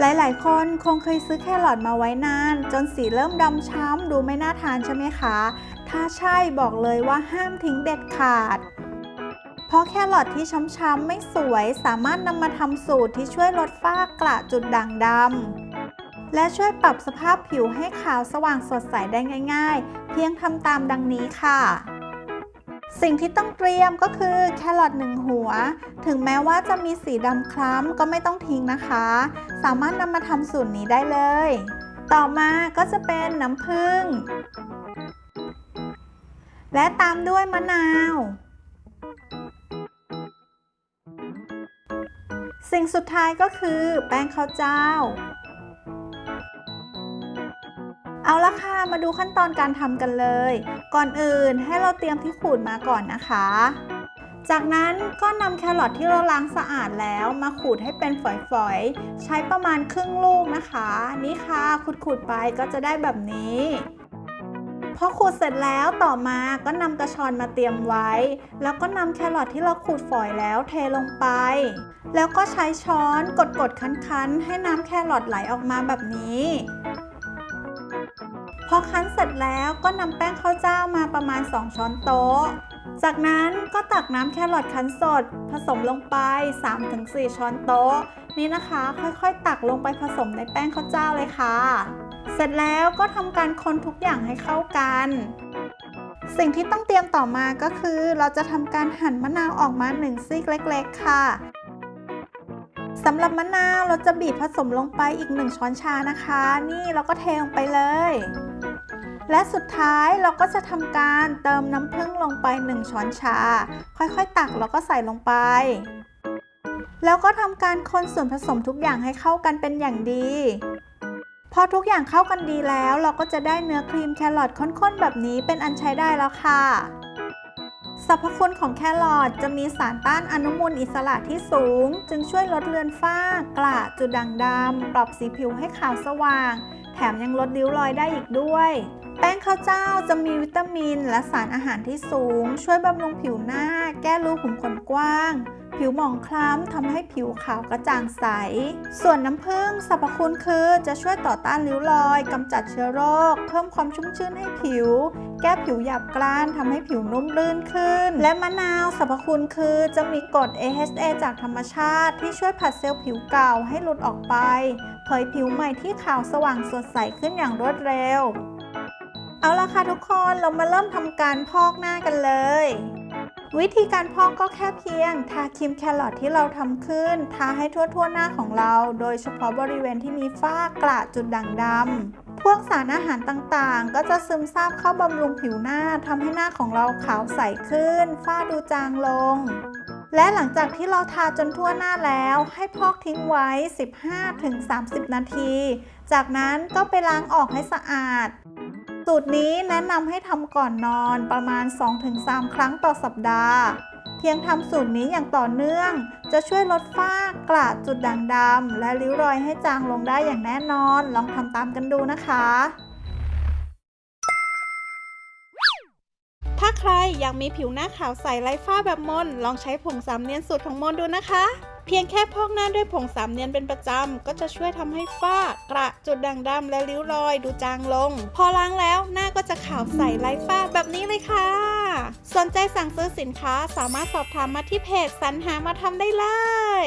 หลายๆ คนคงเคยซื้อแครอทมาไว้นาน จนสีเริ่มดำช้ำดูไม่น่าทานใช่ไหมคะ ถ้าใช่บอกเลยว่าห้ามทิ้งเด็ดขาด เพราะแครอทที่ช้ำๆไม่สวยสามารถนำมาทำสูตรที่ช่วยลดฝ้ากระจุดด่างดำและช่วยปรับสภาพผิวให้ขาวสว่างสดใสได้ง่าย ๆ เพียงทำตามดังนี้ค่ะ สิ่งที่ต้องเตรียมก็คือแครอทหนึ่งหัว ถึงแม้ว่าจะมีสีดำคล้ำก็ไม่ต้องทิ้งนะคะ สามารถนำมาทำสูตรนี้ได้เลย ต่อมาก็จะเป็นน้ำผึ้ง และตามด้วยมะนาว สิ่งสุดท้ายก็คือแป้งข้าวเจ้า เอาละค่ะ มาดูขั้นตอนการทำกันเลย ก่อนอื่นให้เราเตรียมที่ขูดมาก่อนนะคะ จากนั้นก็นำแครอทที่เราล้างสะอาดแล้วมาขูดให้เป็นฝอยๆ ใช้ประมาณครึ่งลูกนะคะ นี่ค่ะขูดๆไปก็จะได้แบบนี้พอขูดเสร็จแล้วต่อมาก็นำกระชอนมาเตรียมไว้ แล้วก็นำแครอทที่เราขูดฝอยแล้วเทลงไป แล้วก็ใช้ช้อนกดๆคั้นๆ ให้น้ำแครอทไหลออกมาแบบนี้ อคั้นเสร็จแล้วก็นำแป้งข้าวเจ้ามาประมาณ 2 ช้อนโต๊ะ จากนั้นก็ตักน้ำแครอทคั้นสด ผสมลงไป 3-4 ช้อนโต๊ะ นี่นะคะค่อยๆ ตักลงไปผสมในแป้งข้าวเจ้าเลยค่ะ เสร็จแล้วก็ทำการคนทุกอย่างให้เข้ากัน สิ่งที่ต้องเตรียมต่อมาก็คือ เราจะทำการหั่นมะนาวออกมา1ซีกเล็ก ๆ ค่ะสำหรับมะนาวเราจะบีบผสมลงไปอีก 1 ช้อนชานะคะ นี่เราก็เทลงไปเลย และสุดท้ายเราก็จะทำการเติมน้ำผึ้งลงไป 1 ช้อนชา ค่อยๆ ตักแล้วก็ใส่ลงไป แล้วก็ทำการคนส่วนผสมทุกอย่างให้เข้ากันเป็นอย่างดี พอทุกอย่างเข้ากันดีแล้วเราก็จะได้เนื้อครีมแครอทข้นๆ แบบนี้เป็นอันใช้ได้แล้วค่ะสรรพคุณของแครอทจะมีสารต้านอนุมูลอิสระที่สูง จึงช่วยลดเลือนฝ้ากระจุดด่างดำปรับสีผิวให้ขาวสว่าง แถมยังลดริ้วรอยได้อีกด้วย แป้งข้าวเจ้าจะมีวิตามินและสารอาหารที่สูง ช่วยบำรุงผิวหน้า แก้รูขุมขนกว้าง ผิวหมองคล้ำทำให้ผิวขาวกระจ่างใส ส่วนน้ำผึ้งสรรพคุณคือจะช่วยต่อต้านริ้วรอยกำจัดเชื้อโรค เพิ่มความชุ่มชื่นให้ผิว แก้ผิวหยาบกร้านทำให้ผิวนุ่มลื่นขึ้น และมะนาวสรรพคุณคือจะมีกรด AHA จากธรรมชาติ ที่ช่วยผัดเซลล์ผิวเก่าให้หลุดออกไป เผยผิวใหม่ที่ขาวสว่างสดใสขึ้นอย่างรวดเร็ว เอาละค่ะทุกคนเรามาเริ่มทำการพอกหน้ากันเลย วิธีการพอกก็แค่เพียง ทาครีมแครอทที่เราทำขึ้น ทาให้ทั่วๆหน้าของเรา โดยเฉพาะบริเวณที่มีฝ้ากระจุดด่างดำพวกสารอาหารต่างๆ ก็จะซึมซาบเข้าบำรุงผิวหน้าทำให้หน้าของเราขาวใสขึ้น ฝ้าดูจางลง และหลังจากที่เราทาจนทั่วหน้าแล้ว ให้พอกทิ้งไว้ 15-30 นาที จากนั้นก็ไปล้างออกให้สะอาด สูตรนี้แนะนำให้ทำก่อนนอนประมาณ 2-3 ครั้งต่อสัปดาห์ เพียงทำสูตรนี้อย่างต่อเนื่อง จะช่วยลดฝ้ากระจุดด่างดำและริ้วรอยให้จางลงได้อย่างแน่นอน ลองทำตามกันดูนะคะ ถ้า ใครอยากมีผิวหน้าขาวใสไร้ฝ้าแบบมน ลองใช้ผงสามเนียนสูตรของมนดูนะคะ เพียงแค่พอกหน้าด้วยผงสามเนียนเป็นประจำ ก็จะช่วยทำให้ฝ้ากระจุดด่างดำและริ้วรอยดูจางลง พอล้างแล้วหน้าก็จะขาวใสไร้ฝ้าแบบนี้เลยค่ะ สนใจสั่งซื้อสินค้าสามารถสอบถามมาที่เพจสรรหามาทำได้เลย